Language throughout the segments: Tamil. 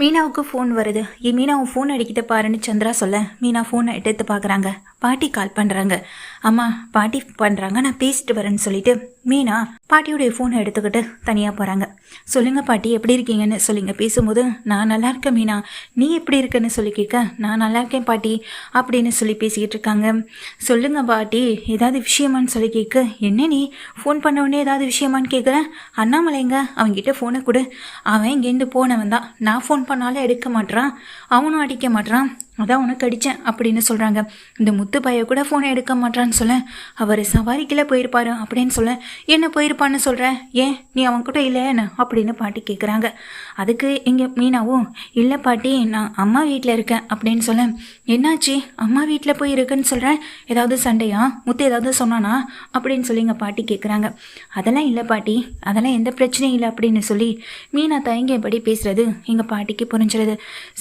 மீனாவுக்கு ஃபோன் வருது. ஏ மீனா உன் ஃபோன் அடிக்கிட்ட பாருன்னு சந்திரா சொல்ல. மீனா ஃபோனை எடுத்து பார்க்குறாங்க. பாட்டி கால் பண்ணுறாங்க அம்மா பாட்டி பண்ணுறாங்க நான் பேசிட்டு வரேன்னு சொல்லிட்டு மீனா பாட்டியோடைய ஃபோனை எடுத்துக்கிட்டு தனியாக போகிறாங்க சொல்லுங்க பாட்டி எப்படி இருக்கீங்கன்னு சொல்லிங்க. பேசும்போது நான் நல்லா இருக்கேன் மீனா. நீ எப்படி இருக்கேன்னு சொல்லி கேட்க நான் நல்லா இருக்கேன் பாட்டி அப்படின்னு சொல்லி பேசிக்கிட்டு இருக்காங்க. சொல்லுங்க பாட்டி ஏதாவது விஷயமான்னு சொல்லி கேட்க என்ன நீ? ஃபோன் பண்ண உடனே ஏதாவது விஷயமான்னு கேட்குறேன் அண்ணாமலைங்க அவன்கிட்ட ஃபோனை கொடு. அவன் இங்கேருந்து போனவன் தான். நான் ஃபோன் பண்ணாலும் எடுக்க மாட்டான் அவனும் அடிக்க மாட்டான் அதான் உனக்கு அடித்தேன் அப்படின்னு சொல்கிறாங்க இந்த முத்து பைய கூட ஃபோனை எடுக்க மாட்டான்னு சொல்ல அவர் சவாரிக்கில் போயிருப்பாரு அப்படின்னு சொல்ல என்ன போயிருப்பான்னு சொல்கிற ஏன் நீ அவன் கூட இல்லைன்னு அப்படின்னு பாட்டி கேட்குறாங்க அதுக்கு இங்கே மீனாவும் இல்லை பாட்டி நான் அம்மா வீட்டில் இருக்கேன் அப்படின்னு சொல்ல என்னாச்சு? அம்மா வீட்டில் போய் இருக்கேன்னு சொல்கிறேன் ஏதாவது சண்டையா? முத்து ஏதாவது சொன்னானா? அப்படின்னு சொல்லி எங்கள் பாட்டி கேட்குறாங்க அதெல்லாம் இல்லை பாட்டி அதெல்லாம் எந்த பிரச்சனையும் இல்லை அப்படின்னு சொல்லி மீனா தயங்கியபடி பேசுகிறது எங்கள் பாட்டிக்கு புரிஞ்சுறது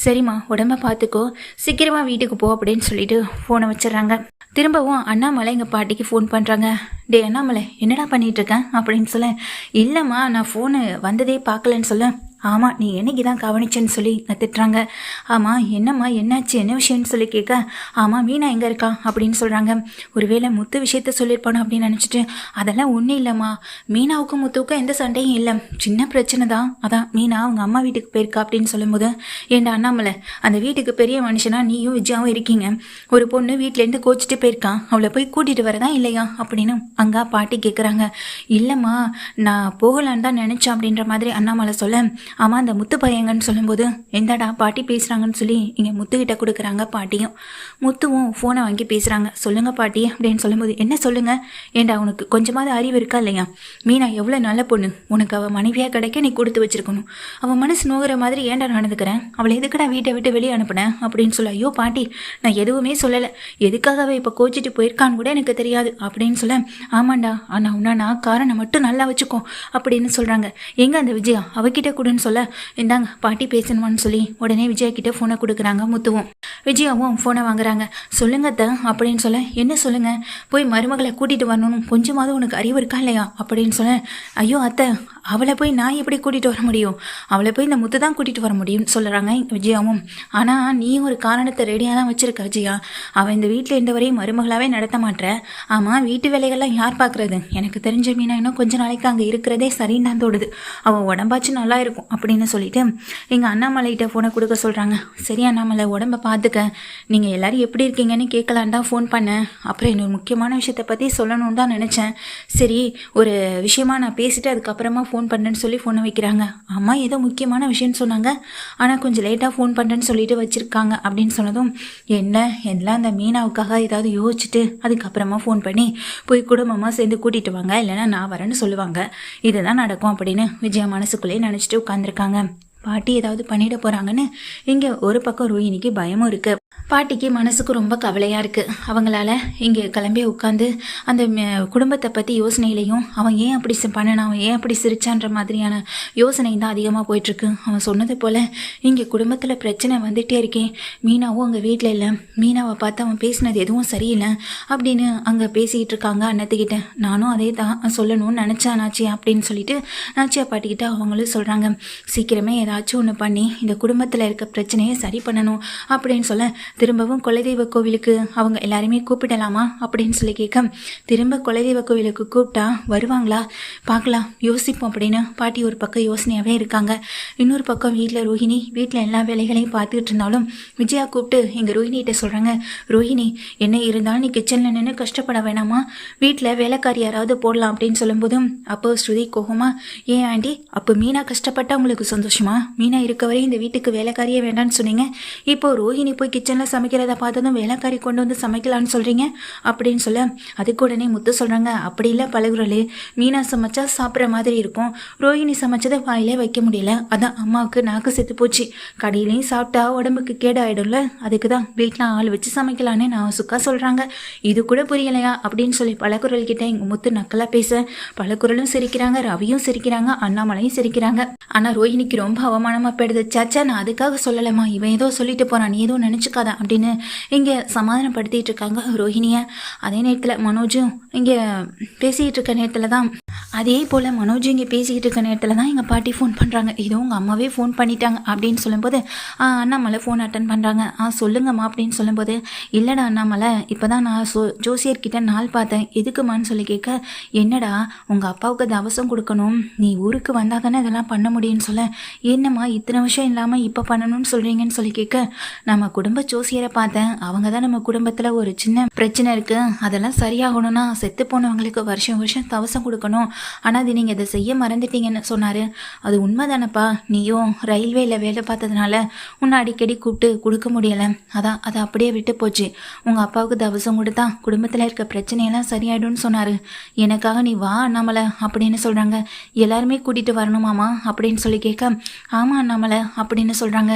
சரிம்மா உடம்ப பார்த்துக்கோ சீக்கிரமா வீட்டுக்கு போ அப்படின்னு சொல்லிட்டு ஃபோனை வச்சிடுறாங்க. திரும்பவும் அண்ணாமலை எங்கள் பாட்டிக்கு ஃபோன் பண்ணுறாங்க டே அண்ணாமலை என்னடா பண்ணிகிட்ருக்கேன் அப்படின்னு சொல்ல இல்லைம்மா நான் ஃபோனு வந்ததே பார்க்கலன்னு சொல்ல ஆமாம் நீ என்னைக்கு தான் கவனிச்சேன்னு சொல்லி நான் திட்டுறாங்க. ஆமாம் என்னம்மா என்னாச்சு என்ன விஷயம்னு சொல்லி கேட்க ஆமாம் மீனா எங்கே இருக்கா அப்படின்னு சொல்கிறாங்க ஒருவேளை முத்து விஷயத்த சொல்லியிருப்பானோ அப்படின்னு நினச்சிட்டு அதெல்லாம் ஒன்றும் இல்லைம்மா. மீனாவுக்கும் முத்துவுக்கும் எந்த சண்டையும் இல்லை. சின்ன பிரச்சனை தான். அதான் மீனா அவங்க அம்மா வீட்டுக்கு போயிருக்கா அப்படின்னு சொல்லும்போது ஏண்டா அண்ணாமலை அந்த வீட்டுக்கு பெரிய மனுஷனா நீயும் விஜயாவும் இருக்கீங்க. ஒரு பொண்ணு வீட்டிலேருந்து கோச்சிட்டு போயிருக்கான் அவளை போய் கூட்டிகிட்டு வரதா இல்லையா அப்படின்னு அங்கா பாட்டி கேட்குறாங்க இல்லைம்மா நான் போகலான்னு தான் நினச்சேன் அப்படின்ற மாதிரி அண்ணாமலை சொல்ல ஆமாம் அந்த முத்து பையங்கன்னு சொல்லும்போது எந்தடா பாட்டி பேசுகிறாங்கன்னு சொல்லி இங்கே முத்துக்கிட்ட கொடுக்குறாங்க பாட்டியும். முத்துவும் ஃபோனை வாங்கி பேசுகிறாங்க சொல்லுங்கள் பாட்டி அப்படின்னு சொல்லும்போது என்ன சொல்லுங்கள் ஏண்டா உனக்கு கொஞ்சமாவது அறிவு இருக்கா இல்லையா? மீனா எவ்வளோ நல்ல பொண்ணு. உனக்கு அவள் மனைவியாக கிடைக்க நீ கொடுத்து வச்சிருக்கணும். அவள் மனசு நோகிற மாதிரி ஏன்டா நடந்துக்கிறேன்? அவளை எதுக்கடா வீட்டை விட்டு வெளியே அனுப்புனேன் அப்படின்னு சொல்ல ஐயோ பாட்டி நான் எதுவுமே சொல்லலை. எதுக்காக அவள் இப்போ கோச்சிட்டு போயிருக்கான்னு கூட எனக்கு தெரியாது. அப்படின்னு சொல்ல ஆமாண்டா ஆனால் உன்னா நான் காரணம் மட்டும் நல்லா வச்சுக்கோ. அப்படின்னு சொல்கிறாங்க எங்கே அந்த விஜயா? அவகிட்ட கொடுன்னு சொல்ல இந்தாங்க பாட்டி பேசணுமான்னு சொல்லி உடனே விஜயகிட்ட ஃபோனை கொடுக்குறாங்க முத்துவும். விஜயாவும் ஃபோனை வாங்குறாங்க. சொல்லுங்க அத்தை அப்படின்னு சொல்ல என்ன சொல்லுங்க? போய் மருமகளை கூட்டிட்டு வரணும் கொஞ்சமாவது உனக்கு அறிவு இருக்கா இல்லையா? அப்படின்னு சொல்ல ஐயோ அத்தை அவளை போய் நான் எப்படி கூட்டிட்டு வர முடியும்? அவளை போய் இந்த முத்து தான் கூட்டிட்டு வர முடியும்னு சொல்கிறாங்க விஜயாவும். ஆனால் நீ ஒரு காரணத்தை ரெடியாக தான் வச்சிருக்க விஜயா. அவன் இந்த வீட்டில் இந்த வரையும் மருமகளாவே நடத்த மாட்டேன் ஆமாம் வீட்டு வேலைகள்லாம் யார் பார்க்குறது எனக்கு தெரிஞ்ச மீனா இன்னும் கொஞ்ச நாளைக்கு அங்கே இருக்கிறதே சரின்னு தான் தோடுது அவன் உடம்பாச்சும் நல்லா இருக்கும். அப்படின்னு சொல்லிட்டு எங்கள் அண்ணாமலைகிட்ட ஃபோனை கொடுக்க சொல்கிறாங்க சரி அண்ணாமலை உடம்ப பார்த்துக்க நீங்கள் எல்லோரும் எப்படி இருக்கீங்கன்னு கேட்கலான் தான் ஃபோன் பண்ணேன். அப்புறம் இன்னொரு முக்கியமான விஷயத்தை பற்றி சொல்லணும்னு தான் நினச்சேன். சரி ஒரு விஷயமா நான் பேசிட்டு அதுக்கப்புறமா ஃபோன் பண்ணேன்னு சொல்லி ஃபோனை வைக்கிறாங்க. அம்மா ஏதோ முக்கியமான விஷயம்னு சொன்னாங்க. ஆனால் கொஞ்சம் லேட்டாக ஃபோன் பண்ணுறேன்னு சொல்லிட்டு வச்சுருக்காங்க அப்படின்னு சொன்னதும் என்ன எல்லாம் அந்த மீனாவுக்காக ஏதாவது யோசிச்சுட்டு அதுக்கப்புறமா ஃபோன் பண்ணி போய் குடும்பமாக சேர்ந்து கூட்டிகிட்டு வாங்க. இல்லைன்னா நான் வரேன்னு சொல்லுவாங்க. இதுதான் நடக்கும் அப்படின்னு விஜயா மனசுக்குள்ளேயே நினச்சிட்டு உட்காந்துருக்காங்க பாட்டி ஏதாவது பண்ணிட போகிறாங்கன்னு இங்கே ஒரு பக்கம் ரோஹினிக்கு பயமும் இருக்குது பாட்டிக்கு மனசுக்கு ரொம்ப கவலையாக இருக்குது அவங்களால இங்கே கிளம்பி உட்காந்து அந்த குடும்பத்தை பற்றி யோசனையிலையும் அவன் ஏன் அப்படி சி- பண்ணனான் அவன் ஏன் அப்படி சிரிச்சான்ற மாதிரியான யோசனை தான் அதிகமாக போயிட்டுருக்கு. அவன் சொன்னது போல் இங்கே குடும்பத்தில் பிரச்சனை வந்துகிட்டே இருக்கேன் மீனாவும் அங்கே வீட்டில் இல்லை. மீனாவை பார்த்து அவன் பேசினது எதுவும் சரியில்லை அப்படின்னு அங்கே பேசிக்கிட்டு இருக்காங்க அண்ணத்துக்கிட்ட. நானும் அதே தான் சொல்லணும்னு நினச்சேன் நாச்சி அப்படின்னு சொல்லிட்டு நாச்சியா பாட்டிக்கிட்ட அவங்களும் சொல்கிறாங்க சீக்கிரமே ஏதாச்சும் ஒன்று பண்ணி இந்த குடும்பத்தில் இருக்க பிரச்சனையை சரி பண்ணணும் அப்படின்னு சொல்ல திரும்பவும் குலதெய்வ கோவிலுக்கு அவங்க எல்லாருமே கூப்பிடலாமா அப்படின்னு சொல்லி கேட்க திரும்ப குலதெய்வ கோவிலுக்கு கூப்பிட்டா வருவாங்களா? பார்க்கலாம் யோசிப்போம் அப்படின்னு பாட்டி ஒரு பக்கம் யோசனையாகவே இருக்காங்க. இன்னொரு பக்கம் வீட்டில் ரோஹிணி வீட்டில் எல்லா வேலைகளையும் பார்த்துக்கிட்டு இருந்தாலும் விஜயா கூப்பிட்டு எங்கள் ரோஹிணிகிட்ட சொல்கிறாங்க ரோஹிணி என்ன இருந்தாலும் நீ கிச்சனில் நின்று கஷ்டப்பட வேணாமா? வீட்டில் வேலைக்காரி யாராவது போடலாம் அப்படின்னு சொல்லும்போதும் அப்போ ஸ்ருதி கோகமா ஏன் ஆண்டி அப்போ மீனா கஷ்டப்பட்டா உங்களுக்கு சந்தோஷமா? மீனா இருக்க வரையும் இந்த வீட்டுக்கு வேலைக்காரியே வேண்டாம்னு சொன்னீங்க. இப்போ ரோஹிணி போய் கிச்சன் கிச்சனில் சமைக்கிறத பார்த்ததும் வேலைக்காரி கொண்டு வந்து சமைக்கலான்னு சொல்கிறீங்க அப்படின்னு சொல்ல அதுக்கு உடனே முத்து சொல்கிறாங்க அப்படி இல்லை பழகுறலே. மீனா சமைச்சா சாப்பிட்ற மாதிரி இருக்கும். ரோஹிணி சமைச்சதை வாயிலே வைக்க முடியல. அதான் அம்மாவுக்கு நாக்கு செத்து போச்சு. கடையிலையும் சாப்பிட்டா உடம்புக்கு கேடாயிடும்ல. அதுக்கு தான் வீட்டில் ஆள் வச்சு சமைக்கலான்னு நான் சுக்கா சொல்கிறாங்க இது கூட புரியலையா? அப்படின்னு சொல்லி பழகுரல் கிட்ட எங்கள் முத்து நக்கலாக பேச பழகுரலும் சிரிக்கிறாங்க ரவியும் சிரிக்கிறாங்க அண்ணாமலையும் சிரிக்கிறாங்க. ஆனால் ரோஹிணிக்கு ரொம்ப அவமானமாக போயிடுது. சாச்சா நான் அதுக்காக சொல்லலைம்மா. இவன் ஏதோ சொல்லிட்டு போகிறான் நீ எதுவும் நினச்சிக்காத. அப்படின்னு இங்கே சமாதானப்படுத்திட்டு இருக்காங்க ரோஹிணியை. அதே நேரத்தில் மனோஜும் இங்கே பேசிகிட்டு இருக்க நேரத்தில் தான். அதே போல் மனோஜ் இங்கே பேசிக்கிட்டு இருக்க நேரத்தில் தான் எங்கள் பாட்டி ஃபோன் பண்ணுறாங்க இதோ உங்கள் அம்மாவே ஃபோன் பண்ணிட்டாங்க அப்படின்னு சொல்லும்போது ஆ அண்ணாமலை ஃபோன் அட்டன் பண்ணுறாங்க ஆ சொல்லுங்கம்மா அப்படின்னு சொல்லும்போது இல்லைடா அண்ணாமலை இப்போ தான் நான் சோ ஜோசியர்கிட்ட நாள் பார்த்தேன். எதுக்குமான்னு சொல்லி கேட்க என்னடா உங்கள் அப்பாவுக்கு தவசம் கொடுக்கணும். நீ ஊருக்கு வந்தால் தானே இதெல்லாம் பண்ண முடியும்னு சொல்ல. என்னம்மா இத்தனை வருஷம் இல்லாமல் இப்போ பண்ணணும்னு சொல்கிறீங்கன்னு சொல்லி கேட்க நம்ம குடும்ப ஜோசியரை பார்த்தேன். அவங்க தான் நம்ம குடும்பத்தில் ஒரு சின்ன பிரச்சனை இருக்குது அதெல்லாம் சரியாகணும்னா செத்து போனவங்களுக்கு வருஷம் வருஷம் தவசம் கொடுக்கணும். ஆனால் அது நீங்கள் இதை செய்ய மறந்துட்டீங்கன்னு சொன்னார். அது உண்மைதானப்பா? நீயும் ரயில்வேல வேலை பார்த்ததுனால உன்னை அடிக்கடி கூப்பிட்டு கொடுக்க முடியலை. அதான் அதை அப்படியே விட்டு போச்சு. உங்கள் அப்பாவுக்கு தவசம் கொடுத்தா குடும்பத்தில் இருக்க பிரச்சனையெல்லாம் சரியாயிடும்னு சொன்னார். எனக்காக நீ வா அண்ணாமலை அப்படின்னு சொல்கிறாங்க எல்லாருமே கூட்டிகிட்டு வரணுமாமா அப்படின்னு சொல்லி கேட்க ஆமாம் அண்ணாமலை அப்படின்னு சொல்கிறாங்க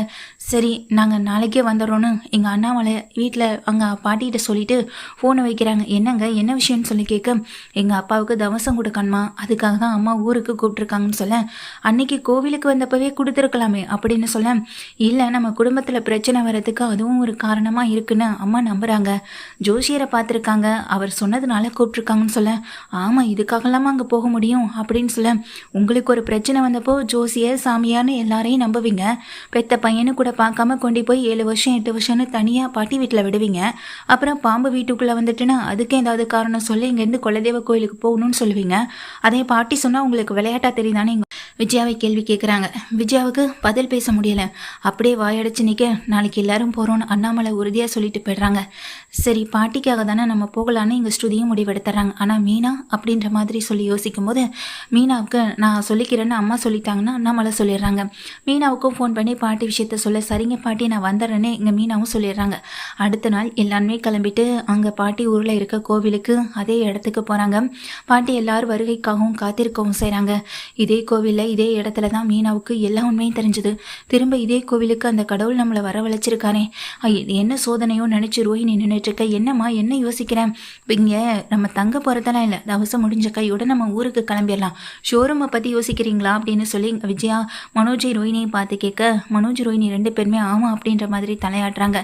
சரி நாங்கள் நாளைக்கே வந்துடுறோன்னு எங்கள் அண்ணாமலை வீட்டில் அங்கே பாட்டிகிட்ட சொல்லிட்டு ஃபோனை வைக்கிறாங்க. என்னங்க என்ன விஷயம்னு சொல்லி கேட்க எங்கள் அப்பாவுக்கு தவசம் கொடுக்கணுமா? அதுக்காக தான் அம்மா ஊருக்கு கூப்பிட்ருக்காங்கன்னு சொல்ல அன்னைக்கு கோவிலுக்கு வந்தப்பவே கொடுத்துருக்கலாமே அப்படின்னு சொல்ல இல்லை நம்ம குடும்பத்தில் பிரச்சனை வர்றதுக்கு அதுவும் ஒரு காரணமாக இருக்குன்னு அம்மா நம்புகிறாங்க ஜோசியரை பார்த்துருக்காங்க. அவர் சொன்னதுனால கூப்பிட்ருக்காங்கன்னு சொல்ல ஆமாம் இதுக்காகலாமா அங்கே போக முடியும் அப்படின்னு சொல்ல உங்களுக்கு ஒரு பிரச்சனை வந்தப்போ ஜோசியர் சாமியார்னு எல்லாரையும் நம்புவீங்க. பெத்த பையனு கூட பார்க்காம கொண்டு போய் ஏழு வருஷம் எட்டு வருஷம் வருஷம்னு தனியாக பாட்டி வீட்டில் விடுவீங்க. அப்புறம் பாம்பு வீட்டுக்குள்ளே வந்துட்டுன்னா அதுக்கு ஏதாவது காரணம் சொல்லி இங்கேருந்து குலதெய்வ கோயிலுக்கு போகணும்னு சொல்லுவீங்க. அதே பாட்டி சொன்னால் உங்களுக்கு விளையாட்டா தெரியுதானே விஜயாவை கேள்வி கேட்குறாங்க விஜயாவுக்கு பதில் பேச முடியல. அப்படியே வாயடைச்சு நிற்க நாளைக்கு எல்லாரும் போகிறோன்னு அண்ணாமலை உறுதியாக சொல்லிட்டு போயிடுறாங்க. சரி பாட்டிக்காக தானே நம்ம போகலான்னு இங்கே ஸ்ருதியும் முடிவெடுத்துறாங்க. ஆனால் மீனா அப்படின்ற மாதிரி சொல்லி யோசிக்கும் போது மீனாவுக்கு நான் சொல்லிக்கிறேன்னு அம்மா சொல்லிட்டாங்கன்னா அண்ணாமலை சொல்லிடுறாங்க. மீனாவுக்கும் ஃபோன் பண்ணி பாட்டி விஷயத்த சொல்ல சரிங்க பாட்டி நான் வந்துடுறேன்னு இங்கே மீனாவும் சொல்லிடுறாங்க. அடுத்த நாள் எல்லாருமே கிளம்பிட்டு அங்கே பாட்டி ஊரில் இருக்க கோவிலுக்கு அதே இடத்துக்கு போகிறாங்க பாட்டி எல்லாரும் வருகைக்காகவும் காத்திருக்கவும் செய்கிறாங்க இதே கோவிலில் இதே இடத்துல தான் மீனாவுக்கு எல்லா உண்மையும் தெரிஞ்சது. திரும்ப இதே கோவிலுக்கு அந்த கடவுள் நம்மளை வரவழைச்சிருக்கானே. இது என்ன சோதனையோ நினச்சி ரோஹிணி நின்றுட்டுருக்க என்னம்மா என்ன யோசிக்கிறேன் இங்கே நம்ம தங்க போகிறதெல்லாம் இல்லை. தவசம் முடிஞ்ச கையோட நம்ம ஊருக்கு கிளம்பிடலாம். ஷோரூமை பற்றி யோசிக்கிறீங்களா அப்படின்னு சொல்லி விஜயா மனோஜை ரோஹினியை பார்த்து கேட்க மனோஜ் ரோஹினி ரெண்டு பேருமே ஆமாம் அப்படின்ற மாதிரி தலையாடுறாங்க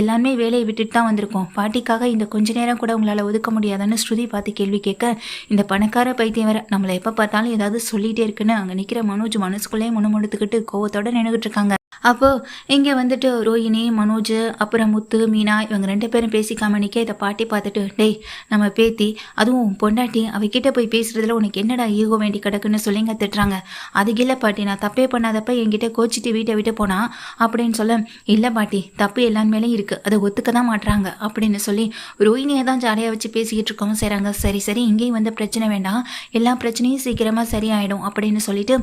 எல்லாருமே வேலையை விட்டுட்டு தான் வந்திருக்கோம். பாட்டிக்காக இந்த கொஞ்ச நேரம் கூட உங்களால் ஒதுக்க முடியாதான்னு ஸ்ருதி பார்த்து கேள்வி கேட்க இந்த பணக்கார பைத்தியம் வேற நம்மளை எப்போ பார்த்தாலும் ஏதாவது சொல்லிகிட்டே இருக்குன்னு அங்கே நிற்கிற மனோஜ் மனசுக்குள்ளேயே முணுமுணுத்துக்கிட்டு கோவத்தோட நின்றுகிட்டு இருக்காங்க. அப்போது இங்கே வந்துட்டு ரோஹிணி மனோஜ் அப்புறம் முத்து மீனா இவங்க ரெண்டு பேரும் பேசிக்காம நிற்க இதை பாட்டி பார்த்துட்டு டேய் நம்ம பேத்தி அதுவும் பொண்டாட்டி அவகிட்ட போய் பேசுறதுல உனக்கு என்னடா ஈகோ வேண்டி கிடக்குன்னு சொல்லிங்க திட்டுறாங்க. அது இல்லை பாட்டி நான் தப்பே பண்ணாதப்ப என்கிட்ட கோச்சிட்டு வீட்டை விட்டு போனா? அப்படின்னு சொல்ல இல்லை பாட்டி தப்பு எல்லான் மேலேயும் அதை ஒத்துக்க தான் மாட்டுறாங்க அப்படின்னு சொல்லி ரோஹிணியை தான் ஜாலியாக வச்சு பேசிக்கிட்டு இருக்கவும் செய்கிறாங்க சரி சரி இங்கேயும் வந்து பிரச்சனை வேண்டாம். எல்லா பிரச்சனையும் சீக்கிரமாக சரியாயிடும். அப்படின்னு சொல்லிட்டு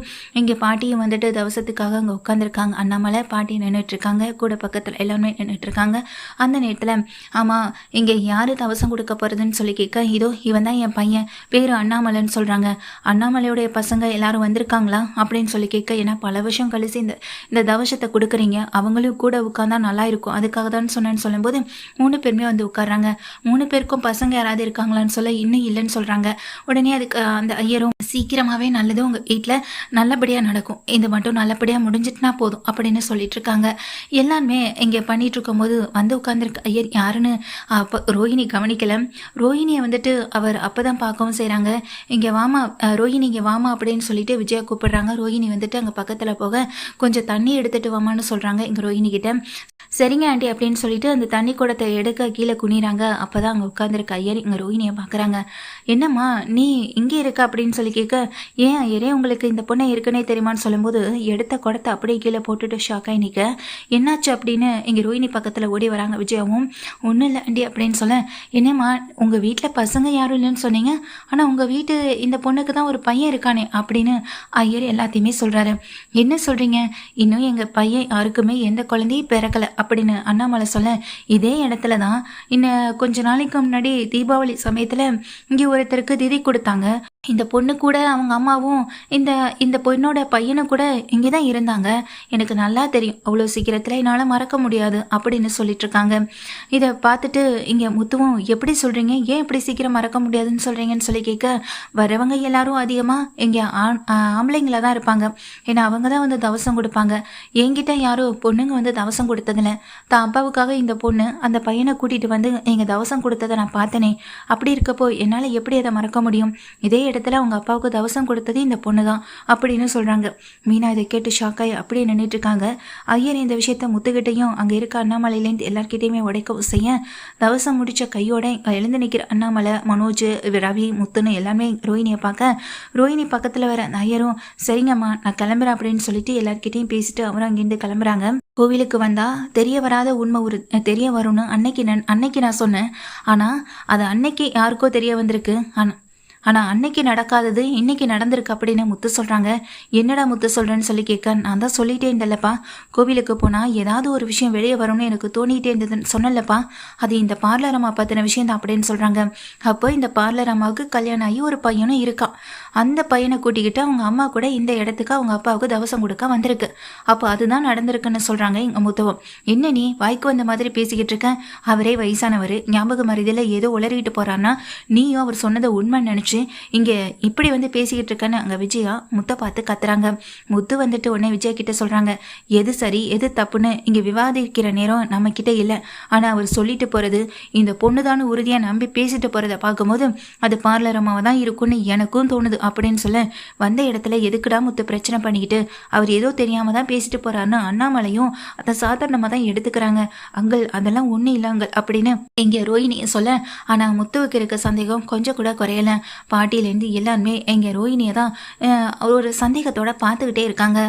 இங்கே பாட்டியும் வந்துட்டு தவசத்துக்காக அங்கே உட்காந்துருக்காங்க அண்ணாமலை மேலே பாட்டி நின்றுட்டுருக்காங்க கூட பக்கத்தில் எல்லாருமே நின்றுட்டுருக்காங்க அந்த நேரத்தில் ஆமாம் இங்கே யார் தவசம் கொடுக்க போகிறதுன்னு சொல்லி கேட்க இதோ இவன் தான் என் பையன் பேர் அண்ணாமலைன்னு சொல்கிறாங்க அண்ணாமலையுடைய பசங்க எல்லாரும் வந்திருக்காங்களா? அப்படின்னு சொல்லி கேட்க ஏன்னா பல வருஷம் கழிச்சு இந்த இந்த தவசத்தை கொடுக்குறீங்க. அவங்களும் கூட உட்காந்தா நல்லா இருக்கும். அதுக்காக தான் சொன்னேன்னு சொல்லும்போது மூணு பேருமே வந்து உட்காடுறாங்க மூணு பேருக்கும் பசங்க யாராவது இருக்காங்களான்னு சொல்ல இன்னும் இல்லைன்னு சொல்கிறாங்க உடனே அதுக்கு அந்த ஐயரும் சீக்கிரமாகவே நல்லது உங்கள் வீட்டில் நல்லபடியாக நடக்கும். இது மட்டும் நல்லபடியாக முடிஞ்சிட்டுனா போதும் அப்படின்னு சொல்லிட்டு இருக்காங்க. எல்லாருமே இங்கே பண்ணிட்டு இருக்கும்போது வந்து உட்காந்துருக்க ஐயர் யாருன்னு அப்போ ரோஹிணி கவனிக்கலை. ரோஹிணியை வந்துட்டு அவர் அப்போ தான் பார்க்கவும் செய்கிறாங்க இங்கே வாமா ரோஹிணி இங்கே வாமா அப்படின்னு சொல்லிட்டு விஜயா கூப்பிடுறாங்க. ரோஹிணி வந்துட்டு அங்கே பக்கத்தில் போக கொஞ்சம் தண்ணி எடுத்துட்டு வாமான்னு சொல்கிறாங்க இங்கே ரோஹிணி கிட்ட. சரிங்க ஆண்டி அப்படின்னு சொல்லிட்டு அந்த தண்ணி குடத்தை எடுக்க கீழே குனிறாங்க அப்போ தான் அங்கே உட்காந்துருக்க ஐயர் இங்கே ரோஹினியை பார்க்குறாங்க என்னம்மா நீ இங்கே இருக்க அப்படின்னு சொல்லி கேட்க ஏன் ஐயரே உங்களுக்கு இந்த பொண்ணை இருக்குன்னே தெரியுமான்னு சொல்லும்போது எடுத்த குடத்தை அப்படியே கீழே போட்டுட்டு ஷாக் ஆகி நிற்க என்னாச்சு அப்படின்னு இங்கே ரோஹினி பக்கத்தில் ஓடி வராங்க விஜயாவும். ஒன்றும் இல்லை ஆண்டி அப்படின்னு சொல்ல என்னம்மா உங்கள் வீட்டில் பசங்க யாரும் இல்லைன்னு சொன்னீங்க. ஆனால் உங்கள் வீட்டு இந்த பொண்ணுக்கு தான் ஒரு பையன் இருக்கானே அப்படின்னு ஐயர் எல்லாத்தையுமே சொல்கிறாரு என்ன சொல்கிறீங்க இன்னும் எங்கள் பையன் யாருக்குமே எந்த குழந்தையும் பிறக்கலை. அப்படின்னு அண்ணாமலை சொல்ல இதே இடத்துல தான் இன்னும் கொஞ்ச நாளைக்கு முன்னாடி தீபாவளி சமயத்தில் இங்கே ஒருத்தருக்கு திதி கொடுத்தாங்க. இந்த பொண்ணு கூட அவங்க அம்மாவும் இந்த இந்த பொண்ணோட பையனும் கூட இங்கே தான் இருந்தாங்க. எனக்கு நல்லா தெரியும். அவ்வளோ சீக்கிரத்தில் என்னால் மறக்க முடியாது அப்படின்னு சொல்லிட்டு இருக்காங்க இதை பார்த்துட்டு இங்கே முத்துவும் எப்படி சொல்கிறீங்க ஏன் இப்படி சீக்கிரம் மறக்க முடியாதுன்னு சொல்கிறீங்கன்னு சொல்லி கேட்க வரவங்க எல்லாரும் அதிகமாக இங்கே ஆண் ஆம்பளைங்களா தான் இருப்பாங்க. ஏன்னா அவங்க தான் வந்து தவசம் கொடுப்பாங்க. என்கிட்ட யாரும் பொண்ணுங்க வந்து தவசம் கொடுத்ததில்ல தான் அப்பாவுக்காக இந்த பொண்ணு அந்த பையனை கூட்டிகிட்டு வந்து எங்கள் தவசம் கொடுத்ததை நான் பார்த்தனே. அப்படி இருக்கப்போ என்னால் எப்படி அதை மறக்க முடியும்? இதே இடத்துல அவங்க அப்பாவுக்கு தவசம் கொடுத்தது இந்த பொண்ணு தான் அப்படின்னு சொல்கிறாங்க மீனா இதை கேட்டு ஷாக்காய் அப்படியே நின்றுட்டு இருக்காங்க. ஐயர் இந்த விஷயத்த முத்துக்கிட்டையும் அங்கே இருக்க அண்ணாமலையிலேருந்து எல்லார்கிட்டையுமே உடைக்கவும் செய்ய தவசம் முடித்த கையோட எழுந்து நிற்கிற அண்ணாமலை மனோஜ் ரவி முத்துன்னு எல்லாமே ரோஹினியை பார்க்க ரோஹிணி பக்கத்தில் வர அந்த ஐயரும் சரிங்கம்மா நான் கிளம்புறேன் அப்படின்னு சொல்லிட்டு எல்லார்கிட்டையும் பேசிட்டு அவரும் அங்கேருந்து கிளம்புறாங்க. கோவிலுக்கு வந்தால் தெரிய வராத உண்மை ஒரு தெரிய வரும்னு அன்னைக்கு நான் அன்னைக்கு நான் சொன்னேன். ஆனால் அது அன்னைக்கு யாருக்கோ தெரிய வந்திருக்கு. ஆனால் ஆனால் அன்னைக்கு நடக்காதது இன்னைக்கு நடந்திருக்கு அப்படின்னு முத்து சொல்கிறாங்க என்னடா முத்து சொல்கிறேன்னு சொல்லி கேட்க நான் தான் சொல்லிட்டே இருந்தேன்லப்பா. கோவிலுக்கு போனால் ஏதாவது ஒரு விஷயம் வெளியே வரும்னு எனக்கு தோணிகிட்டே இருந்ததுன்னு சொன்னலப்பா அது இந்த பார்லர் அம்மா பற்றின விஷயம் தான் அப்படின்னு சொல்கிறாங்க அப்போ இந்த பார்லர் அம்மாவுக்கு கல்யாணம் ஆகி ஒரு பையனும் இருக்கான் அந்த பையனை கூட்டிக்கிட்டு அவங்க அம்மா கூட இந்த இடத்துக்கு அவங்க அப்பாவுக்கு தவசம் கொடுக்க வந்திருக்கு. அப்போ அதுதான் நடந்திருக்குன்னு சொல்கிறாங்க எங்கள் முத்துவம். என்ன நீ வாய்க்கு வந்த மாதிரி பேசிக்கிட்டு இருக்க? அவரே வயசானவர். ஞாபக மருதியில் ஏதோ உளறிட்டு போகிறான்னா நீயும் அவர் சொன்னதை உண்மை நினச்சி இங்கே இப்படி வந்து பேசிக்கிட்டு இருக்கேன்னு அங்கே விஜயா முத்தை பார்த்து கத்துறாங்க. முத்து வந்துட்டு உடனே விஜயா கிட்ட சொல்கிறாங்க எது சரி எது தப்புன்னு இங்கே விவாதிக்கிற நேரம் நம்ம கிட்ட இல்லை. ஆனால் அவர் சொல்லிட்டு போகிறது இந்த பொண்ணு தான் உறுதியாக நம்பி பேசிட்டு போகிறத பார்க்கும்போது அது பார்லர் அம்மாவை தான் இருக்கும்னு எனக்கும் தோணுது. அப்படின்னு சொல்ல வந்த இடத்துல எதுக்குடா முத்து பிரச்சனை பண்ணிக்கிட்டு அவர் ஏதோ தெரியாமல் தான் பேசிட்டு போகிறாருன்னு அண்ணாமலையும் அதை சாதாரணமாக தான் எடுத்துக்கிறாங்க. அங்கள் அதெல்லாம் ஒன்றும் இல்லாங்கள் அப்படின்னு இங்கே ரோஹிணியை சொல்ல ஆனால் முத்துவுக்கு இருக்க சந்தேகம் கொஞ்சம் கூட குறையலை. பாட்டியிலேருந்து எல்லாருமே எங்கள் ரோஹிணியை தான் ஒரு சந்தேகத்தோட பார்த்துக்கிட்டே இருக்காங்க.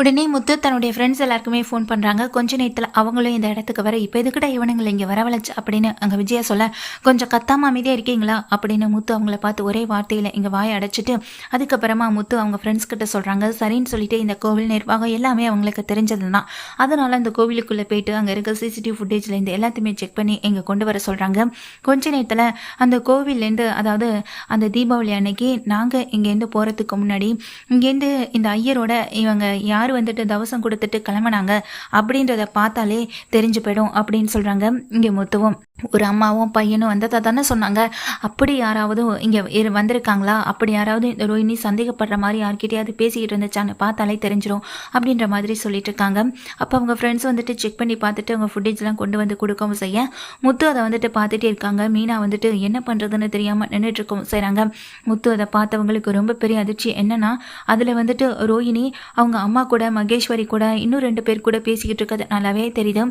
உடனே முத்து தன்னுடைய ஃப்ரெண்ட்ஸ் எல்லாருக்குமே ஃபோன் பண்ணுறாங்க கொஞ்ச நேரத்தில் அவங்களும் இந்த இடத்துக்கு வர இப்போ எதுக்கிட்ட இவனுங்களை இங்கே வரவழைச்சு? அப்படின்னு அங்கே விஜயா சொல்ல கொஞ்சம் கத்தாம அமைதியாக இருக்கீங்களா? அப்படின்னு முத்து அவங்கள பார்த்து ஒரே வார்த்தையில் இங்கே வாயை அடைச்சிட்டு அதுக்கப்புறமா முத்து அவங்க ஃப்ரெண்ட்ஸ் கிட்ட சொல்கிறாங்க சரின்னு சொல்லிட்டு இந்த கோவில் நிர்வாகம் எல்லாமே அவங்களுக்கு தெரிஞ்சது தான் அதனால அந்த கோவிலுக்குள்ளே போயிட்டு அங்கே இருக்க சிசிடிவி ஃபுட்டேஜ்லேருந்து எல்லாத்தையுமே செக் பண்ணி இங்கே கொண்டு வர சொல்கிறாங்க கொஞ்ச நேரத்தில் அந்த கோவில்லேருந்து அதாவது அந்த தீபாவளி அன்னைக்கு நாங்கள் இங்கேருந்து போகிறதுக்கு முன்னாடி இங்கேருந்து இந்த ஐயரோட இவங்க யார் வந்துட்டு தவசம் கொடுத்துட்டு கிளம்புனாங்க அப்படின்றத பார்த்தாலே தெரிஞ்சு போயிடும் அப்படின்னு சொல்கிறாங்க இங்கே முத்துவும். ஒரு அம்மாவும் பையனும் வந்ததா தானே சொன்னாங்க. அப்படி யாராவது இங்கே வந்திருக்காங்களா? அப்படி யாராவது இந்த ரோஹிணி சந்தேகப்படுற மாதிரி யார்கிட்டயாவது பேசிக்கிட்டு இருந்துச்சான்னு பார்த்தாலே தெரிஞ்சிடும் அப்படின்ற மாதிரி சொல்லிட்டு இருக்காங்க. அப்போ அவங்க ஃப்ரெண்ட்ஸ் வந்துட்டு செக் பண்ணி பார்த்துட்டு அவங்க ஃபுட்டேஜ்லாம் கொண்டு வந்து கொடுக்கவும் செய்ய முத்து அதை வந்துட்டு பார்த்துட்டே இருக்காங்க. மீனா வந்துட்டு என்ன பண்ணுறதுன்னு தெரியாமல் நின்றுட்டு இருக்கவும் செய்கிறாங்க முத்து அதை பார்த்தவங்களுக்கு ரொம்ப பெரிய அதிர்ச்சி. என்னன்னா அதில் வந்துட்டு ரோஹிணி அவங்க அம்மா கூட மகேஸ்வரி கூட இன்னும் ரெண்டு பேர் கூட பேசிக்கிட்டு இருக்கிறது நல்லாவே தெரியுது.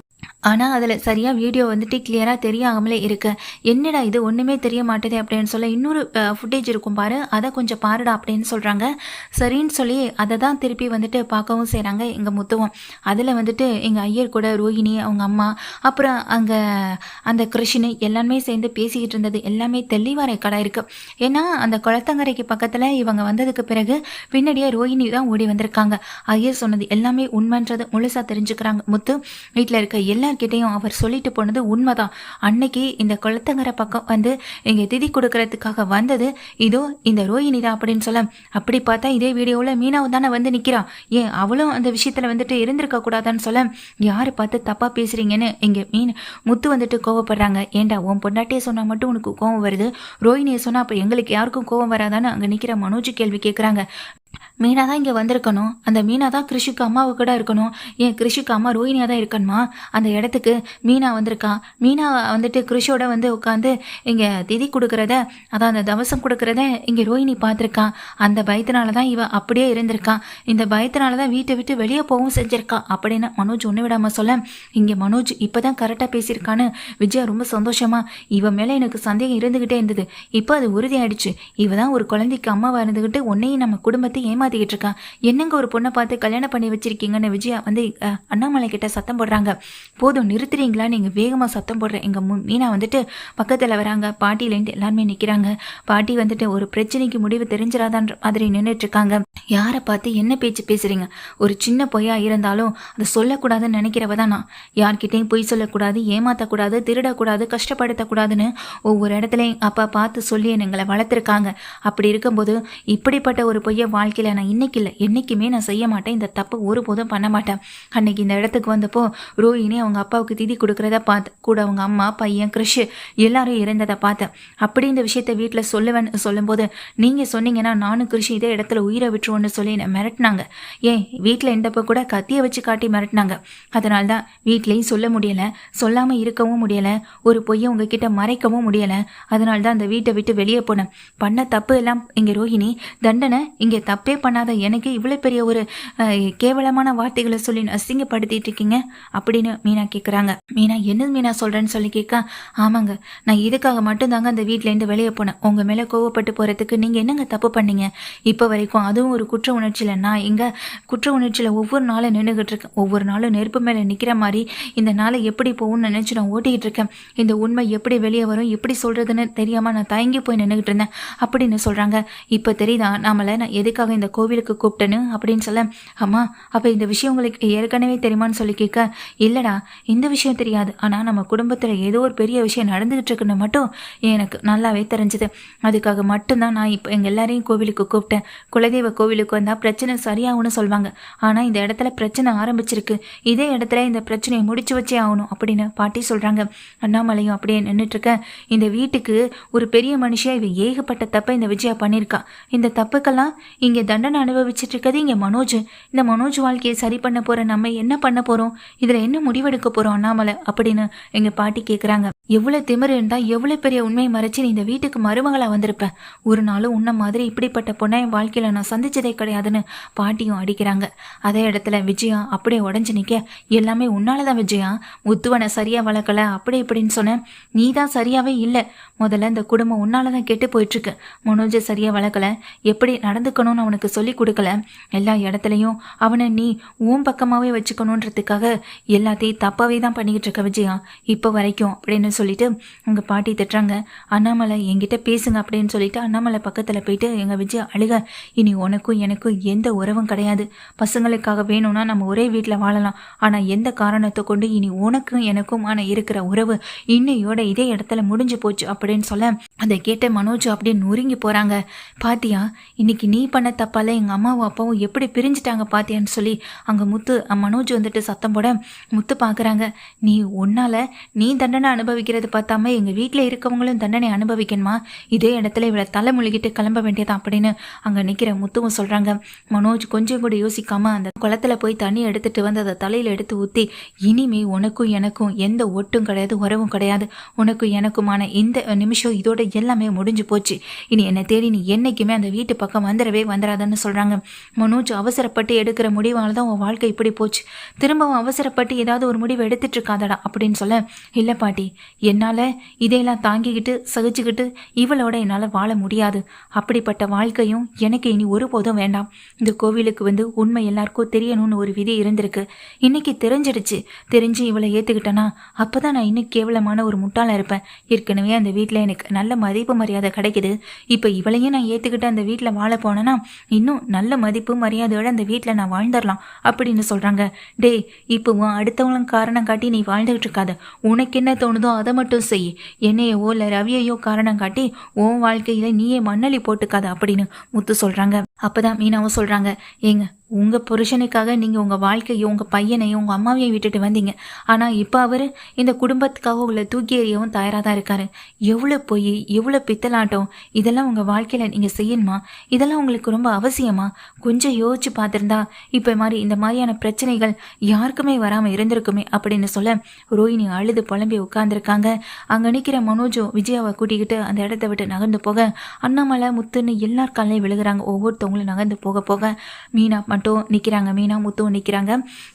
ஆனால் அதில் சரியாக வீடியோ வந்துட்டு கிளியராக தெரியாமலே இருக்கு. என்னடா இது? ஒன்றுமே தெரிய மாட்டேது அப்படின்னு சொல்ல இன்னொரு ஃபுட்டேஜ் இருக்கும் பாரு. அதை கொஞ்சம் பாருடா அப்படின்னு சொல்கிறாங்க சரின்னு சொல்லி அதை தான் திருப்பி வந்துட்டு பார்க்கவும் செய்கிறாங்க எங்கள் முத்துவம். அதில் வந்துட்டு எங்கள் ஐயர் கூட ரோஹிணி அவங்க அம்மா அப்புறம் அங்கே அந்த கிருஷ்ணு எல்லாமே சேர்ந்து பேசிக்கிட்டு இருந்தது. எல்லாமே தெளிவாரை கடை இருக்குது ஏன்னா அந்த குளத்தங்கரைக்கு பக்கத்தில் இவங்க வந்ததுக்கு பிறகு பின்னாடியே ரோஹிணி தான் ஓடி வந்திருக்காங்க. ஐயர் சொன்னது எல்லாமே உண்மைன்றது முழுசாக தெரிஞ்சுக்கிறாங்க. முத்து வீட்டில் இருக்க எல்லார்கிட்டையும் அவர் சொல்லிட்டு போனது உண்மைதான். அன்னைக்கு இந்த குளத்தங்கரை பக்கம் வந்து இங்கே திதி கொடுக்கறதுக்காக வந்தது இதோ இந்த ரோஹிணி தான் அப்படின்னு சொல்ல அப்படி பார்த்தா இதே வீடியோவில் மீனாவும் தானே வந்து நிற்கிறா ஏன் அவளும் அந்த விஷயத்தில் வந்துட்டு இருந்திருக்க கூடாதான்னு சொல்ல யார் பார்த்து தப்பாக பேசுறீங்கன்னு? இங்கே மீன் முத்து வந்துட்டு கோவப்படுறாங்க. ஏண்டா உன் பொண்டாட்டியே சொன்னால் மட்டும் உனக்கு கோவம் வருது? ரோஹினியை சொன்னால் அப்போ எங்களுக்கு யாருக்கும் கோவம் வராதான்னு? அங்கே நிற்கிற மனோஜ் கேள்வி கேட்குறாங்க மீனா தான் இங்கே வந்திருக்கணும். அந்த மீனா தான் கிருஷிக்கு அம்மாவு கூட இருக்கணும். ஏன் கிருஷிக்கு அம்மா ரோஹினியாக தான் இருக்கணுமா? அந்த இடத்துக்கு மீனா வந்திருக்கா. மீனா வந்துட்டு கிருஷியோட வந்து உட்காந்து இங்கே திதி கொடுக்குறத அதான் அந்த தவசம் கொடுக்குறத இங்கே ரோஹினி பார்த்துருக்கா. அந்த பயத்தினால தான் இவ அப்படியே இருந்திருக்கா. இந்த பயத்தினால தான் வீட்டை விட்டு வெளியே போகவும் செஞ்சிருக்கா. அப்படின்னு மனோஜ் ஒன்று விடாமல் சொல்ல இங்கே மனோஜ் இப்போ தான் கரெக்டாக பேசியிருக்கான்னு விஜயா ரொம்ப சந்தோஷமா இவ மேலே எனக்கு சந்தேகம் இருந்துக்கிட்டே இருந்தது. இப்போ அது உறுதியாயிடுச்சு. இவ தான் ஒரு குழந்தைக்கு அம்மாவாக இருந்துக்கிட்டு உன்னையும் நம்ம குடும்பத்தை ஏமாத்திக்கிட்டு இருக்கான் என்னங்க ஒரு பொண்ணை பார்த்து கல்யாணம் பண்ணி வச்சிருக்கீங்கன்னு விஜயா வந்து அண்ணாமலை கிட்ட சத்தம் போடுறாங்க. போதும் நிறுத்துறீங்களா? நீங்க வேகமா சத்தம் போடுற எங்க மீனா வந்துட்டு பக்கத்துல வராங்க. பாட்டிலேருந்து எல்லாருமே நிக்கிறாங்க. பாட்டி வந்துட்டு ஒரு பிரச்சனைக்கு முடிவு தெரிஞ்சிடாதான்ற மாதிரி நின்றுட்டு இருக்காங்க யாரை பார்த்து என்ன பேச்சு பேசுறீங்க? ஒரு சின்ன பொய்யா இருந்தாலும் அதை சொல்லக்கூடாதுன்னு நினைக்கிறவ தான் நான். யார்கிட்டையும் பொய் சொல்லக்கூடாது ஏமாத்தக்கூடாது திருடக்கூடாது கஷ்டப்படுத்தக்கூடாதுன்னு ஒவ்வொரு இடத்துலையும் அப்பா பார்த்து சொல்லி எங்களை வளர்த்துருக்காங்க. அப்படி இருக்கும்போது இப்படிப்பட்ட ஒரு பொய்யை வாழ்க்கையில் நான் இன்னைக்கு இல்லை என்றைக்குமே நான் செய்ய மாட்டேன். இந்த தப்பு ஒருபோதும் பண்ண மாட்டேன். அன்னைக்கு இந்த இடத்துக்கு வந்தப்போ ரோஹினி அவங்க அப்பாவுக்கு திதி கொடுக்குறத பார்த்தேன் கூட அவங்க அம்மா பையன் கிறிஷ் எல்லாரும் இருந்ததை பார்த்தேன் அப்படி இந்த விஷயத்த வீட்டில் சொல்லுவேன் சொல்லும்போது நீங்கள் சொன்னீங்கன்னா நானும் கிறிஷ் இதே இடத்துல உயிரை விட்டுருவோன்னு சொல்லி என்னை மிரட்டினாங்க. ஏன் வீட்டில் இருந்தப்போ கூட கத்தியை வச்சு காட்டி மிரட்டினாங்க. அதனால தான் வீட்லேயும் சொல்ல முடியலை சொல்லாமல் இருக்கவும் முடியலை ஒரு பொய்யை உங்ககிட்ட மறைக்கவும் முடியலை. அதனால தான் அந்த வீட்டை விட்டு வெளியே போனேன். பண்ண தப்பு எல்லாம் இங்கே ரோஹிணி தண்டனை இங்கே தப்பு. பண்ணாத எனக்கு இவ்வளோ பெரிய ஒரு கேவலமான வார்த்தைகளை சொல்லி அசிங்கப்படுத்திட்டு இருக்கீங்க? அப்படின்னு மீனா கேட்குறாங்க மீனா என்ன மீனா சொல்கிறேன்னு சொல்லி கேட்க ஆமாங்க நான் இதுக்காக மட்டும்தாங்க அந்த வீட்டிலேருந்து வெளியே போனேன். உங்கள் மேலே கோவப்பட்டு போகிறதுக்கு நீங்கள் என்னங்க தப்பு பண்ணீங்க? இப்போ வரைக்கும் அதுவும் ஒரு குற்ற உணர்ச்சியில் நான் இங்கே குற்ற உணர்ச்சியில் ஒவ்வொரு நாளும் நின்றுகிட்டு இருக்கேன். ஒவ்வொரு நாளும் நெருப்பு மேலே நிற்கிற மாதிரி இந்த நாளை எப்படி போகும்னு நினச்சி நான் ஓட்டிக்கிட்டு இருக்கேன். இந்த உண்மை எப்படி வெளியே வரும் எப்படி சொல்கிறதுன்னு தெரியாமல் நான் தயங்கி போய் நின்றுகிட்டு இருந்தேன். அப்படின்னு சொல்கிறாங்க இப்போ தெரியுதா? நாமளை நான் எதுக்காக இந்த கோவிலுக்கு கூப்பிட்டேன்னு அப்படின்னு சொல்ல அம்மா அப்போ இந்த விஷயம் உங்களுக்கு ஏற்கனவே தெரியுமான்னு சொல்லி கேட்க இல்லைடா இந்த விஷயம் தெரியாது. ஆனால் நம்ம குடும்பத்தில் ஏதோ ஒரு பெரிய விஷயம் நடந்துகிட்டு இருக்குன்னு மட்டும் எனக்கு நல்லாவே தெரிஞ்சுது. அதுக்காக மட்டும்தான் நான் இப்போ எங்கள் எல்லாரையும் கோவிலுக்கு கூப்பிட்டேன். குலதெய்வ கோவிலுக்கு வந்தால் பிரச்சனை சரியாகும்னு சொல்லுவாங்க ஆனால் இந்த இடத்துல பிரச்சனை ஆரம்பிச்சிருக்கு. இதே இடத்துல இந்த பிரச்சனையை முடிச்சு வச்சே ஆகணும் அப்படின்னு பாட்டி சொல்கிறாங்க அண்ணாமலையும் அப்படியே நின்றுட்டு இருக்கேன் இந்த வீட்டுக்கு ஒரு பெரிய மனுஷன் இவ ஏகப்பட்ட தப்பை இந்த விஜயா பண்ணியிருக்கா. இந்த தப்புக்கெல்லாம் இங்கே தண்டனை அனுபவிச்சுட்டு இருக்கிறது இங்கே மனோஜ். இந்த மனோஜ் வாழ்க்கையை சரி பண்ண போற நம்ம என்ன பண்ண போறோம்? இதில் என்ன முடிவெடுக்க போறோம் அண்ணாமலை? அப்படின்னு எங்க பாட்டி கேட்குறாங்க எவ்வளோ திமிரு இருந்தால் எவ்வளோ பெரிய உண்மையை மறைச்சு நீ இந்த வீட்டுக்கு மருமகளா வந்திருப்ப? ஒரு நாளும் உன்ன மாதிரி இப்படிப்பட்ட பொண்ணை என் வாழ்க்கையில நான் சந்திச்சதே கிடையாதுன்னு பாட்டியும் அடிக்கிறாங்க. அதே இடத்துல விஜயா அப்படியே உடஞ்சு நிக்க. எல்லாமே உன்னாலதான் விஜயா. முத்துவனை சரியா வளர்க்கல அப்படி இப்படின்னு சொன்னேன் நீ தான் சரியாவே இல்லை. முதல்ல இந்த குடும்பம் உன்னால தான் கெட்டு போயிட்டு இருக்கு மனோஜை சரியா வளர்க்கல. எப்படி நடந்துக்கணும்னு அவனுக்கு சொல்லி கொடுக்கல. எல்லா இடத்துலையும் அவனை நீ உன் பக்கமாவே வச்சுக்கணுன்றதுக்காக எல்லாத்தையும் தப்பாவே தான் பண்ணிக்கிட்டு இருக்க விஜயா. இப்போ வரைக்கும் அப்படின்னு சொல்லிட்டு உங்கள் பாட்டி திட்டுறாங்க. அண்ணாமலை என்கிட்ட பேசுங்க அப்படின்னு சொல்லிட்டு அண்ணாமலை பக்கத்தில் போயிட்டு எங்கள் விஜய் அழுக இனி உனக்கும் எனக்கும் எந்த உறவும் கிடையாது. பசங்களுக்காக வேணும்னா நம்ம ஒரே வீட்டில் வாழலாம். ஆனால் எந்த காரணத்தை கொண்டு இனி உனக்கும் எனக்கும் ஆனால் இருக்கிற உறவு இன்னையோட இதே இடத்துல முடிஞ்சு போச்சு அப்படின்னு சொல்ல அதை கேட்ட மனோஜ் அப்படியே நொறுங்கி போகிறாங்க பாத்தியா இன்னைக்கு நீ பண்ண தப்பால எங்கள் அம்மாவும் அப்பாவும் எப்படி பிரிஞ்சுட்டாங்க பாத்தியான்னு சொல்லி அங்கே முத்து மனோஜ் வந்துட்டு சத்தம் போட முத்து பார்க்குறாங்க நீ உன்னால நீ தண்டனை அனுபவி அனுபவிக்கிறது பார்த்தாம எங்க வீட்ல இருக்கவங்களும் தண்டனை அனுபவிக்கணுமா? இதே இடத்துல இவளை தலை முழுகிட்டு கிளம்ப வேண்டியதான் அப்படின்னு அங்க நிக்கிற முத்துவும் சொல்றாங்க. மனோஜ் கொஞ்சம் கூட யோசிக்காம அந்த குளத்துல போய் தண்ணி எடுத்துட்டு வந்து அதை தலையில எடுத்து ஊத்தி இனிமே உனக்கும் எனக்கும் எந்த ஒட்டும் கிடையாது உறவும் கிடையாது. உனக்கும் எனக்குமான இந்த நிமிஷம் இதோட எல்லாமே முடிஞ்சு போச்சு. இனி என்னை தேடி நீ என்னைக்குமே அந்த வீட்டு பக்கம் வந்துடவே வந்துடாதன்னு சொல்றாங்க. மனோஜ் அவசரப்பட்டு எடுக்கிற முடிவால் தான் உன் வாழ்க்கை இப்படி போச்சு. திரும்பவும் அவசரப்பட்டு ஏதாவது ஒரு முடிவு எடுத்துட்டு இருக்காதடா அப்படின்னு சொல்ல இல்ல பாட்டி என்னால் இதையெல்லாம் தாங்கிக்கிட்டு சகிச்சுக்கிட்டு இவளோட என்னால் வாழ முடியாது. அப்படிப்பட்ட வாழ்க்கையும் எனக்கு இனி ஒருபோதும் வேண்டாம். இந்த கோவிலுக்கு வந்து உண்மை எல்லாருக்கும் தெரியணும்னு ஒரு விதி இருந்திருக்கு. இன்னைக்கு தெரிஞ்சிடுச்சு. தெரிஞ்சு இவளை ஏற்றுக்கிட்டேன்னா அப்போ தான் நான் இன்னும் கேவலமான ஒரு முட்டாளாக இருப்பேன். ஏற்கனவே அந்த வீட்டில் எனக்கு நல்ல மதிப்பு மரியாதை கிடைக்குது. இப்போ இவளையும் நான் ஏற்றுக்கிட்டு அந்த வீட்டில் வாழ போனேன்னா இன்னும் நல்ல மதிப்பு மரியாதையோட அந்த வீட்டில் நான் வாழ்ந்துடலாம் அப்படின்னு சொல்கிறாங்க டேய் இப்போ உன் அடுத்தவங்களும் காரணம் காட்டி நீ வாழ்ந்துகிட்டு இருக்காத. உனக்கு என்ன தோணுதோ அதை மட்டும் செய் என்னையவோ இல்லை ரவியையோ காரணம் காட்டி உன் வாழ்க்கையில நீயே மண்ணலி போட்டுக்காத அப்படின்னு முத்து சொல்றாங்க. அப்பதான் மீனாவும் சொல்றாங்க. ஏங்க உங்க புருஷனுக்காக நீங்க உங்க வாழ்க்கையும் உங்க பையனையும் உங்க அம்மாவையும் விட்டுட்டு வந்தீங்க. ஆனா இப்ப அவரு இந்த குடும்பத்துக்காக உங்களை தூக்கி எறியவும் தயாராக தான் இருக்காரு. எவ்வளோ பொய் எவ்வளோ பித்தலாட்டம் இதெல்லாம் உங்க வாழ்க்கையில நீங்க செய்யணுமா? இதெல்லாம் உங்களுக்கு ரொம்ப அவசியமா? கொஞ்சம் யோசிச்சு பார்த்துருந்தா இப்ப மாதிரி இந்த மாதிரியான பிரச்சனைகள் யாருக்குமே வராம இருந்திருக்குமே அப்படின்னு சொல்ல ரோஹிணி அழுது புலம்பி உட்காந்துருக்காங்க அங்க நிக்கிற மனோஜும் விஜயாவை கூட்டிக்கிட்டு அந்த இடத்த விட்டு நகர்ந்து போக அண்ணாமலை முத்துன்னு எல்லார் காலையும் விழுகிறாங்க. ஒவ்வொருத்தவங்களும் நகர்ந்து போக போக மீனா மட்டும் நிற்கிறாங்க மீனா முத்தும் நிற்கிறாங்க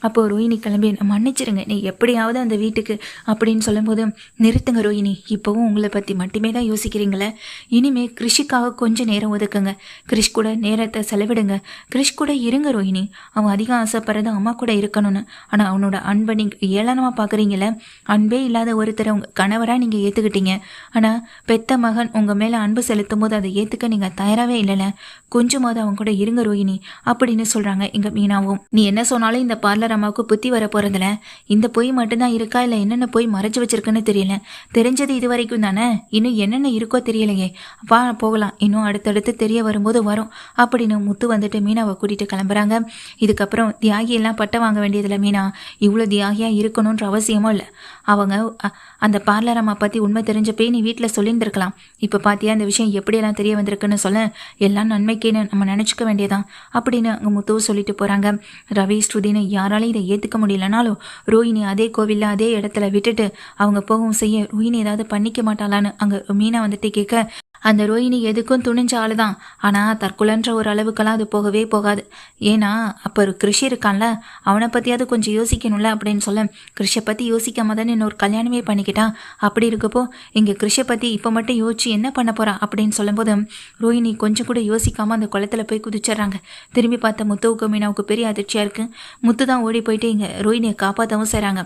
அப்போ ரோஹினி கிளம்பி மன்னிச்சிருங்க. நீ எப்படியாவது அந்த வீட்டுக்கு அப்படின்னு சொல்லும்போது நிறுத்துங்க ரோஹினி இப்போவும் உங்களை பற்றி மட்டுமே தான் யோசிக்கிறீங்களே. இனிமே கிருஷிக்காக கொஞ்சம் நேரம் ஒதுக்குங்க. கிருஷ் கூட நேரத்தை செலவிடுங்க. கிருஷ் கூட இருங்க ரோஹினி அவன் அதிகம் ஆசைப்படுறது அம்மா கூட இருக்கணும்னு. ஆனால் அவனோட அன்பை நீங்கள் ஏளனமாக பார்க்குறீங்களே அன்பே இல்லாத ஒருத்தரை உங்கள் கணவராக நீங்கள் ஏற்றுக்கிட்டீங்க ஆனால் பெத்த மகன் உங்கள் மேலே அன்பு செலுத்தும் போது அதை ஏற்றுக்க நீங்கள் தயாராகவே இல்லைல்ல. கொஞ்சமாவது அவன் கூட இருங்க ரோஹினி அப்படின்னு சொல்கிறாங்க எங்கள் மீனாவும். நீ என்ன சொன்னாலும் இந்த பார்லர் அம்மாவுக்கு புத்தி வர போறதுல இந்த பொய் மட்டும்தான் இருக்கா இல்லை என்னென்ன பொய் மறைச்சு வச்சிருக்குன்னு தெரியல. தெரிஞ்சது இது வரைக்கும் தானே? இன்னும் என்னென்ன இருக்கோ தெரியலையே. வா போகலாம். இன்னும் அடுத்தடுத்து தெரிய வரும்போது வரும். அப்படின்னு முத்து வந்துட்டு மீனாவை கூட்டிட்டு கிளம்புறாங்க. இதுக்கப்புறம் தியாகி எல்லாம் பட்ட வாங்க வேண்டியதில்ல மீனா. இவ்வளோ தியாகியா இருக்கணும்ன்ற அவசியமும் இல்லை. அவங்க அ- அந்த பார்லர் அம்மா பத்தி உண்மை தெரிஞ்சப்பே நீ வீட்டில் சொல்லியிருந்திருக்கலாம். இப்போ பார்த்தியா இந்த விஷயம் எப்படியெல்லாம் தெரிய வந்திருக்குன்னு சொல்ல. எல்லாம் நன்மைக்கேன்னு நம்ம நினச்சிக்க வேண்டியதான் அப்படின்னு அங்கே முத்து சொல்லிட்டு போகிறாங்க ரவி ஸ்ருதினு யாராலையும் இதை ஏற்றுக்க முடியலனாலும் ரோஹிணி அதே கோவிலில் அதே இடத்துல விட்டுட்டு அவங்க போகவும் செய்ய ரோஹிணி ஏதாவது பண்ணிக்க மாட்டாளான்னு அங்கே மீனா வந்துட்டு கேட்க அந்த ரோஹிணி எதுக்கும் துணிஞ்ச ஆளு தான் ஆனால் தற்கொலைன்ற ஒரு அளவுக்கெல்லாம் அது போகவே போகாது. ஏன்னா அப்போ ஒரு கிருஷி இருக்கான்ல அவனை பற்றியாவது கொஞ்சம் யோசிக்கணும்ல அப்படின்னு சொல்ல கிருஷை பற்றி யோசிக்காம தானே இன்னொரு கல்யாணமே பண்ணிக்கிட்டான் அப்படி இருக்கப்போ இங்கே கிருஷை பற்றி இப்போ மட்டும் யோசிச்சு என்ன பண்ண போகிறான் அப்படின்னு சொல்லும்போது ரோஹிணி கொஞ்சம் கூட யோசிக்காமல் அந்த குளத்துல போய் குதிச்சிடுறாங்க. திரும்பி பார்த்த முத்துவுக்கு மீனாவுக்கு பெரிய அதிர்ச்சியாக இருக்குது முத்து தான் ஓடி போயிட்டு இங்கே ரோஹிணியை காப்பாற்றவும் செய்கிறாங்க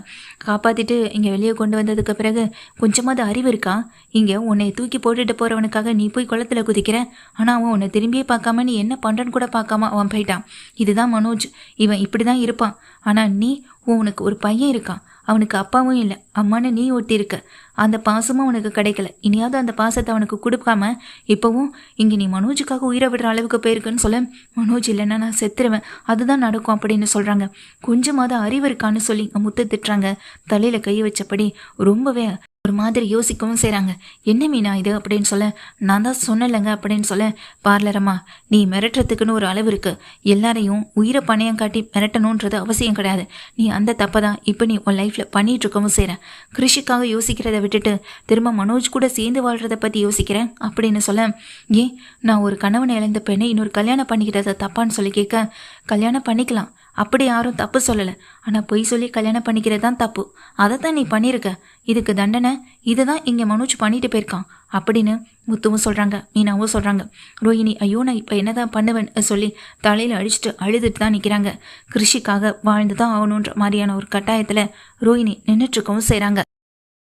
காப்பாற்றிட்டு இங்கே வெளியே கொண்டு வந்ததுக்கு பிறகு கொஞ்சமாவது அறிவு இருக்கா? இங்கே உன்னை தூக்கி போட்டுட்டு போகிறவனுக்காக நீ போய் குளத்துல குதிக்கிற. ஆனால் அவன் உன்னை திரும்பியே பார்க்காம நீ என்ன பண்ணுறன்னு கூட பார்க்காம அவன் போயிட்டான். இதுதான் மனோஜ். இவன் இப்படி தான் இருப்பான். ஆனால் நீ உனக்கு ஒரு பையன் இருக்கான். அவனுக்கு அப்பாவும் இல்லை. அம்மான்னு நீ ஒட்டி இருக்க அந்த பாசமும் அவனுக்கு கிடைக்கல. இனியாவது அந்த பாசத்தை அவனுக்கு கொடுக்காம இப்போவும் இங்கே நீ மனோஜுக்காக உயிரை விடுற அளவுக்கு போயிருக்குன்னு சொல்ல மனோஜ் இல்லைன்னா நான் செத்துருவேன். அதுதான் நடக்கும் அப்படின்னு சொல்கிறாங்க கொஞ்சமாவது அறிவு இருக்கான்னு சொல்லி முத்த திட்டுறாங்க. தலையில் கை வச்சபடி ரொம்பவே ஒரு மாதிரி யோசிக்கவும் செய்கிறாங்க என்ன மீனா இது? அப்படின்னு சொல்ல நான் தான் சொன்னலைங்க அப்படின்னு சொல்ல பார்லரம்மா நீ மிரட்டுறதுக்குன்னு ஒரு அளவு இருக்கு. எல்லாரையும் உயிரை பணையம் காட்டி மிரட்டணுன்றது அவசியம் கிடையாது. நீ அந்த தப்பை தான் இப்போ நீ உன் லைஃப்பில் பண்ணிகிட்ருக்கவும் இருக்கவும் கிருஷிக்காக யோசிக்கிறத விட்டுட்டு திரும்ப மனோஜ் கூட சேர்ந்து வாழ்கிறத பற்றி யோசிக்கிறேன் அப்படின்னு சொல்ல ஏன் நான் ஒரு கணவனை இழந்த பெண்ணை இன்னொரு கல்யாணம் பண்ணிக்கிறத தப்பான்னு சொல்லி கேட்க கல்யாணம் பண்ணிக்கலாம். அப்படி யாரும் தப்பு சொல்லலை. ஆனால் பொய் சொல்லி கல்யாணம் பண்ணிக்கிறது தான் தப்பு. அதை தான் நீ பண்ணியிருக்க இதுக்கு தண்டனை இதுதான் இங்கே மனோஜ் பண்ணிட்டு போயிருக்கான். அப்படின்னு முத்துவும் சொல்கிறாங்க மீனாவும் சொல்கிறாங்க ரோஹிணி ஐயோ நான் இப்போ என்னதான் பண்ணுவேன்? சொல்லி தலையில் அடிச்சுட்டு அழுதுட்டு தான் நிற்கிறாங்க கிருஷிக்காக வாழ்ந்து தான் ஆகணுன்ற மாதிரியான ஒரு கட்டாயத்தில் ரோஹிணி நின்றுட்டுருக்கவும் செய்கிறாங்க